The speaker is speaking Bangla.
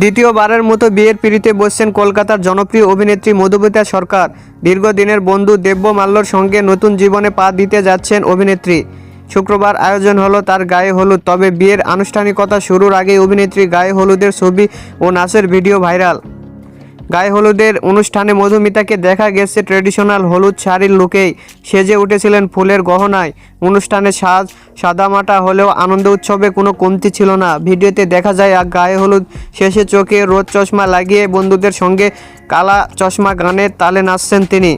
দ্বিতীয়বারের মতো বিয়ের পিড়িতে বসছেন কলকাতার জনপ্রিয় অভিনেত্রী মধুমিতা সরকার। দীর্ঘদিনের বন্ধু দেব্য মাল্যর সঙ্গে নতুন জীবনে পা দিতে যাচ্ছেন অভিনেত্রী। শুক্রবার আয়োজন হলো তার গায়ে হলুদ, তবে বিয়ের আনুষ্ঠানিকতা শুরুর আগেই অভিনেত্রী গায়ে হলুদের ছবি ও নাচের ভিডিও ভাইরাল। গায়ে হলুদের অনুষ্ঠানে মধুমিতাকে দেখা গেছে ট্রেডিশনাল হলুদ শাড়ির লুকেই। সেজে উঠেছিলেন ফুলের গহনায়। অনুষ্ঠানে সাজ, সাদামাটা হলেও আনন্দ উৎসবে কোনো কমতি ছিল না। ভিডিওতে দেখা যায়, আর গায়ে হলুদ শেষে চোখে রোদ চশমা লাগিয়ে বন্ধুদের সঙ্গে কালা চশমা গানের তালে নাচছেন তিনি।